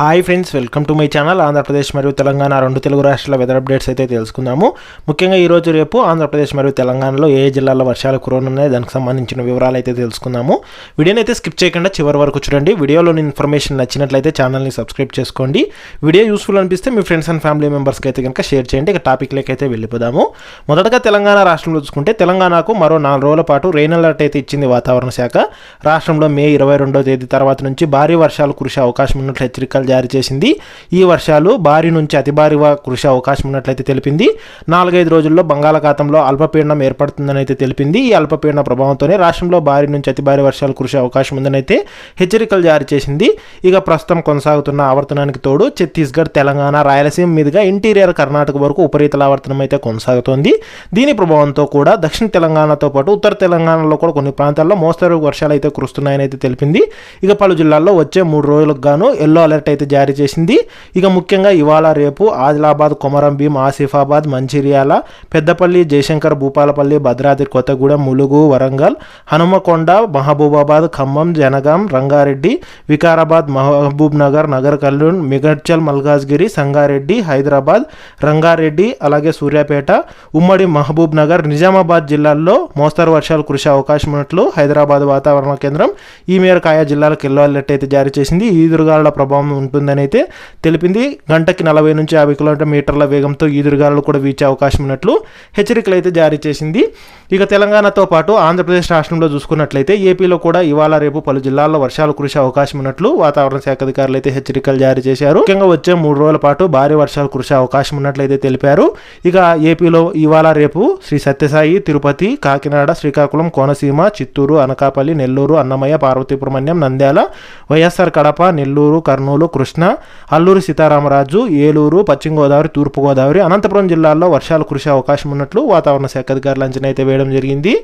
Hi friends welcome to my channel Andhra Pradesh మరియు తెలంగాణ రెండు తెలుగు రాష్ట్రాల వెదర్ అప్డేట్స్ అయితే తెలుసుకుందాము. ముఖ్యంగా ఈ రోజు రేపు ఆంధ్రప్రదేశ్ మరియు తెలంగాణలో ఏ జిల్లాలో జిల్లాల్లో వర్షాలు కురనున్నాయి దానికి సంబంధించిన వివరాలు అయితే తెలుసుకుందాము. వీడియోని అయితే స్కిప్ చేయకుండా చివరి వరకు చూడండి. వీడియోలోని ఇన్ఫర్మేషన్ నచ్చినట్లయితే ఛానల్ని సబ్స్క్రైబ్ చేసుకోండి. వీడియో యూస్ఫుల్ అనిపిస్తే మీ ఫ్రెండ్స్ అండ్ ఫ్యామిలీ మెంబర్స్కి అయితే కనుక షేర్ చేయండి. ఇక టాపిక్లోకి అయితే వెళ్ళిపోదాము. మొదటగా తెలంగాణ రాష్ట్రంలో చూసుకుంటే తెలంగాణకు మరో నాలుగు రోజుల పాటు రెయిన్ అలర్ట్ అయితే ఇచ్చింది వాతావరణ శాఖ. రాష్ట్రంలో మే ఇరవై రెండో తేదీ తర్వాత నుంచి భారీ వర్షాలు కురిసే అవకాశం ఉన్నట్లు హెచ్చరికలు జారీ చేసింది. ఈ వర్షాలు భారీ నుంచి అతి భారీ కృషి అవకాశం ఉన్నట్లయితే తెలిపింది. నాలుగైదు రోజుల్లో బంగాళాఖాతంలో అల్పపీడనం ఏర్పడుతుందని అయితే తెలిపింది. ఈ అల్పపీడన ప్రభావంతోనే రాష్ట్రంలో భారీ నుంచి అతి భారీ వర్షాలు కురిసే అవకాశం ఉందని అయితే హెచ్చరికలు జారీ చేసింది. ఇక ప్రస్తుతం కొనసాగుతున్న ఆవర్తనానికి తోడు ఛత్తీస్గఢ్ తెలంగాణ రాయలసీమ మీదుగా ఇంటీరియర్ కర్ణాటక వరకు ఉపరితల ఆవర్తనం అయితే కొనసాగుతోంది. దీని ప్రభావంతో కూడా దక్షిణ తెలంగాణతో పాటు ఉత్తర తెలంగాణలో కూడా కొన్ని ప్రాంతాల్లో మోస్తరు వర్షాలు అయితే కురుస్తున్నాయని అయితే తెలిపింది. ఇక పలు జిల్లాల్లో వచ్చే మూడు రోజులకు గాను ఎల్లో అలర్ట్ అయితే జారీ చేసింది. ఇక ముఖ్యంగా ఇవాళ రేపు ఆదిలాబాద్ కొమరం భీం ఆసిఫాబాద్ మంచిర్యాల పెద్దపల్లి జయశంకర్ భూపాలపల్లి భద్రాద్రి కొత్తగూడెం ములుగు వరంగల్ హనుమకొండ మహబూబాబాద్ ఖమ్మం జనగాం రంగారెడ్డి వికారాబాద్ మహబూబ్ నగర్ నగర్ కల్లూన్ మిగడ్చల్ మల్కాజ్గిరి సంగారెడ్డి హైదరాబాద్ రంగారెడ్డి అలాగే సూర్యాపేట ఉమ్మడి మహబూబ్ నగర్ నిజామాబాద్ జిల్లాల్లో మోస్తరు వర్షాలు కురిసే అవకాశం ఉన్నట్లు హైదరాబాద్ వాతావరణ కేంద్రం ఈ మేరకు ఆయా జిల్లాలకు ఎల్లో అయితే జారీ చేసింది. ఈదురుగాలుల ప్రభావం ఉంటుందని అయితే తెలిపింది. గంటకి నలభై నుంచి యాభై కిలోమీటర్ మీటర్ల వేగంతో ఈదురుగాలు కూడా వీచే అవకాశం ఉన్నట్లు హెచ్చరికలు అయితే జారీ చేసింది. ఇక తెలంగాణతో పాటు ఆంధ్రప్రదేశ్ రాష్ట్రంలో చూసుకున్నట్లయితే ఏపీలో కూడా ఇవాళ రేపు పలు జిల్లాల్లో వర్షాలు కురిసే అవకాశం ఉన్నట్లు వాతావరణ శాఖ అధికారులు అయితే హెచ్చరికలు జారీ చేశారు. ముఖ్యంగా వచ్చే మూడు రోజుల పాటు భారీ వర్షాలు కురిసే అవకాశం ఉన్నట్లయితే తెలిపారు. ఇక ఏపీలో ఇవాళ రేపు శ్రీ సత్యసాయి తిరుపతి కాకినాడ శ్రీకాకుళం కోనసీమ చిత్తూరు అనకాపల్లి నెల్లూరు అన్నమయ్య పార్వతీపురమణ్యం నంద్యాల వైఎస్ఆర్ కడప నెల్లూరు కర్నూలు కృష్ణ అల్లూరు సీతారామరాజు ఏలూరు పశ్చిమ గోదావరి తూర్పు గోదావరి అనంతపురం జిల్లాల్లో వర్షాలు కురిసే అవకాశం ఉన్నట్లు వాతావరణ శాఖ అధికారులు అంచనా అయితే వేయడం జరిగింది.